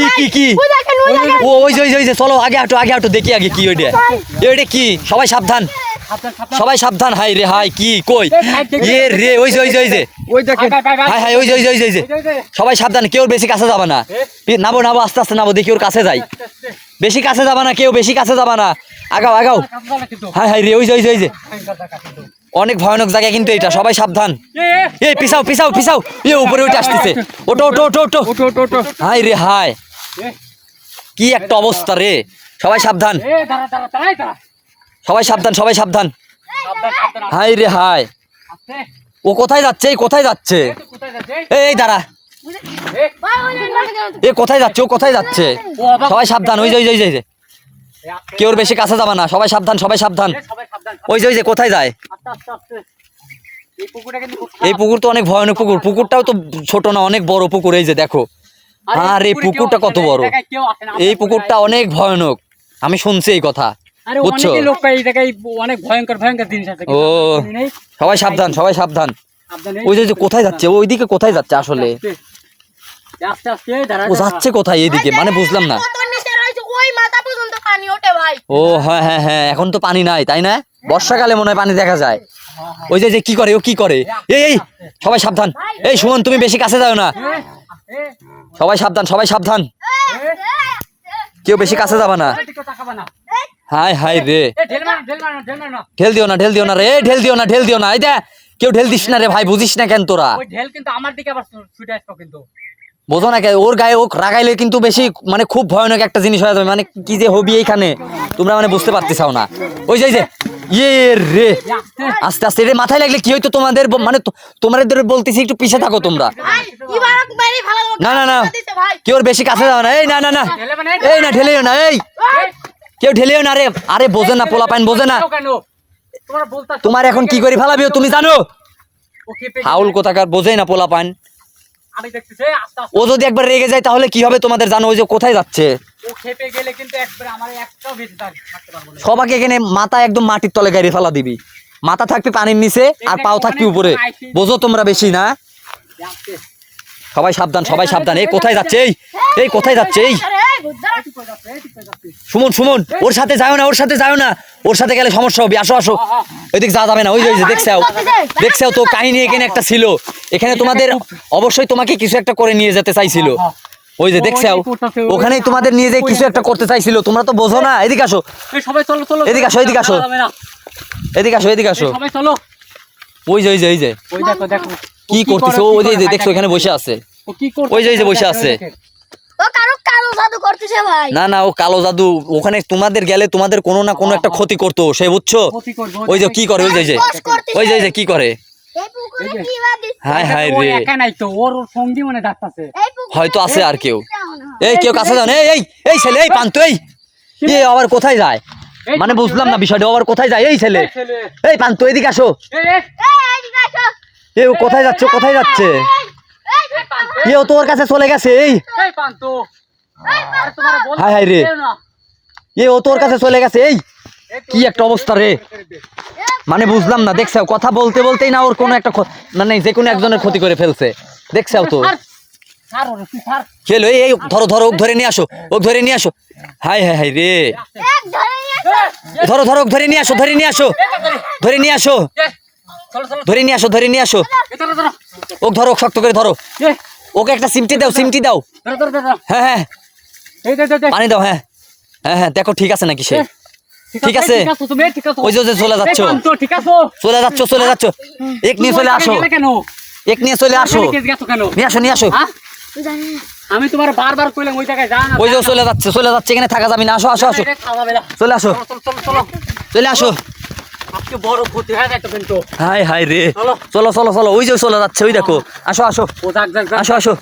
কি কি কি ও ওই যে ওই যে, চলো আগে হাঁটো আগে হাঁটো দেখি আগে কি ওইটা ওইটা কি সবাই সাবধান সবাই সাবধান হাই রে হাই কি কই। এ রে ওই যে ওই যে ওই যে হাই হাই ওই যে ওই যে ওই যে। সবাই সাবধান কেউ বেশি কাছে যাবে না নাবো নাবো আস্তে আস্তে নাবো দেখি ওর কাছে যাই আস্তে, আস্তে। বেশি কাছে যাবা না কেউ বেশি কাছে যাবা না আগাও আগাও হাই হাই রে ওই যে ওই যে ওই যে। অনেক ভয়ানক জায়গা কিন্তু এটা সবাই সাবধান এই পিছাও পিছাও পিছাও এ উপরে উঠে আসতেছে ওটো ওটো ওটো ওটো ওটো ওটো ওটো হাই রে হাই কি একটা অবস্থা রে? সবাই সাবধান। সবাই সাবধান সবাই সাবধান। হাই রে হাই ও কোথায় যাচ্ছে? এই কোথায় যাচ্ছে? এই দাঁড়া। এ, কোথায় যাচ্ছে? ও কোথায় যাচ্ছে? সবাই সাবধান। ওই যে ওই যে ওই কেউ বেশি কাছে যাবা না। সবাই সাবধান সবাই সাবধান। ওই যে ওই যে কোথায় যায়। এই। পুকুর তো অনেক ভয়ানক পুকুর। পুকুরটাও তো ছোট না অনেক বড় পুকুর। এই যে দেখো। আরে পুকুরে পুকুরটা কত বড়? এই পুকুরটা অনেক ভয়ানক। আমি শুনছি এই কথা বুঝছ? অনেকে লোক পায় এই জায়গায় অনেক ভয়ঙ্কর ভয়ঙ্কর জিনিস আছে ও। সবাই সাবধান সবাই সাবধান। ওই যে কোথায় যাচ্ছে? ওইদিকে কোথায় যাচ্ছে আসলে? ও যাচ্ছে কোথায় এইদিকে? মানে বুঝলাম না। কত নিচে রয়েছে? ওই মাথা পর্যন্ত পানি ওঠে ভাই। ও হ্যাঁ হ্যাঁ হ্যাঁ এখন তো পানি নাই তাই না? বর্ষাকালে মনে হয় পানি দেখা যায়। ওই যে যে কি করে ও কি করে? এই এই সবাই সাবধান। এই সুমন তুমি বেশি কাছে যাও না। সবাই সাবধান সবাই সাবধান। কেউ বেশি কাছে যাবা না। হাই হাই রে। ঢেল দিও না, ঢেল দিও না রে। ঢেল দিও না, ঢেল দিও না। এই কেউ ঢেল দিস না রে ভাই, বুঝিস না কেন তোরা। ঢেল কিন্তু আমার দিকে আবার ছুটে আসতো কিন্তু বোঝো না কে, ওর গায়ে ও রাগাইলে কিন্তু বেশি মানে খুব ভয়ানক একটা জিনিস হয়ে যাবে। মানে কি যে হবি এইখানে, তোমরা মানে বুঝতে পারতেছাও না। ওই যে। ইয়ে রে। আস্তে আস্তে রে মাথায় লাগলে কি হইতো তোমাদের? মানে তো- তোমাদের বলতেছি একটু পিছে থাকো তোমরা। না, না, না। কেউ বেশি কাছে যাও না। এই না না না। মানে এই না ঢেলেও না এই। কেউ ঢেলেও না রে। আরে বোঝে না পোলা পাইন বোঝে না। তোমার এখন কি করে ফেলাবিও তুমি জানো? হাউল কোথাকার বোঝেই না পোলা পাইন ও যদি একবার রেগে যায় তাহলে কি হবে তোমাদের জানো? ওই যে কোথায় যাচ্ছে? খেপে গেলে কিন্তু একবারে আমার একটাও বেঁচে থাকতে পারব না। সবাইকে এখানে মাথা একদম মাটির তলে গাড়ি ফেলা দিবি। মাথা থাকবে পানির নিচে আর পাও থাকবে উপরে। বোঝো তোমরা বেশি না? সবাই সাবধান সবাই সাবধান। এই কোথায় যাচ্ছে? এই এই কোথায় যাচ্ছে? এই। হয়ে হয়ে সুমন সুমন ওর সাথে যাও না ওর সাথে যাও না। ওর সাথে গেলে সমস্যা হবে। আসো আসো। ওইদিক যা যাবে না ওই যে দেখছাও দেখছাও তো কাহিনী এখানে একটা ছিল। এখানে তোমাদের অবশ্যই তোমাকে কিছু একটা করে নিয়ে যেতে চাইছিল। ওই যে দেখছাও ওখানেই তোমাদের নিয়ে যেয়ে কিছু একটা করতে চাইছিল তোমরা তো বোঝো না। এদিকে আসো। সবাই চলো চলো এদিকে আসো, এদিকে আসো। এদিকে আসো এদিকে আসো। সবাই চলো। ওই যে ওই যে ওই যে। ওই দেখো দেখো। কি করতেছে? ও ওই যে যে দেখছ এখানে বসে আছে। ও কি করতেছে? ওই যে, ওই যে বসে আছে। ও কারও কালো জাদু করতেছে ভাই। না না ও কালো জাদু। ওখানে তোমাদের গেলে তোমাদের কোনো না কোনো একটা ক্ষতি করতো সে বুঝছ? ক্ষতি করবে, ওই যে কি করে ওই যে ওই যে। বস ওই যে ওই যে কি করে? এই পুকুরে কি বাদি হাই হাই রে। একা নাই তো ওর ওর সঙ্গী মনে ডাকতাছে। এই পুকুরে হয়তো আছে আর কেউ। এই কেউ কাছে যাও এই এই এই ছেলে এই পান্ত এই। এ আবার কোথায় যায়? মানে বুঝলাম না বিষয়টা আবার কোথায় যায়? এই ছেলে। এই পান্ত এদিকে আসো। এ ও কোথায় যাচ্ছে কোথায় যাচ্ছে? এ ও তোর কাছে চলে গেছে এই। হাই হাই রে। এ ও তোর কাছে চলে গেছে এই। কি একটা অবস্থা রে। মানে বুঝলাম না দেখছাও কথা বলতে বলতেই না ওর কোনো একটা মানে যে কোনো একজনের ক্ষতি করে ফেলছে। দেখছাও তো খেলো এই এই ধরো ধরো ওক ধরে নিয়ে আসো ওক ধরে নিয়ে আসো। হাই হাই হাই রে। এক ধরে ধরো ধরো নিয়ে আসো ধরে নিয়ে আসো। ধরে। নিয়ে আসো। এই, চলো, চলো, ধরে নিয়ে আসো ধরে নিয়ে আসো। ওক ধরো শক্ত করে ধরো। ওকে একটা সিমটি দাও সিমটি দাও। হ্যাঁ হ্যাঁ। এই, দে, দে, দে। পানি দাও হ্যাঁ। হ্যাঁ হ্যাঁ দেখো ঠিক আছে নাকি সে? ঠিক আছে। ঠিক আছে তুমি ঠিক আছে। ওই যে চলে যাচ্ছ। চলে যাচ্ছ চলে যাচ্ছ। এক নিয়ে চলে আসো। এক নিয়ে চলে আসো। নিয়ে আসো নিয়ে আসো। হ্যাঁ? আমি তোমার বারবার কইলাম ওই জায়গায় যা না। ওই যে চলে যাচ্ছে চলে যাচ্ছে এখানে থাকা যাবে না। আসো আসো আসো। চলে আসো। চলো, চলো, চলো, চলো। চলে আসো। আজকে বড় ক্ষতি হয়ে যাইতো কিন্তু। হাই হাই রে। চলো। চলো চলো ওই যে চলে যাচ্ছে ওই দেখো। আসো আসো। যাক যাক যাক। আসো আসো।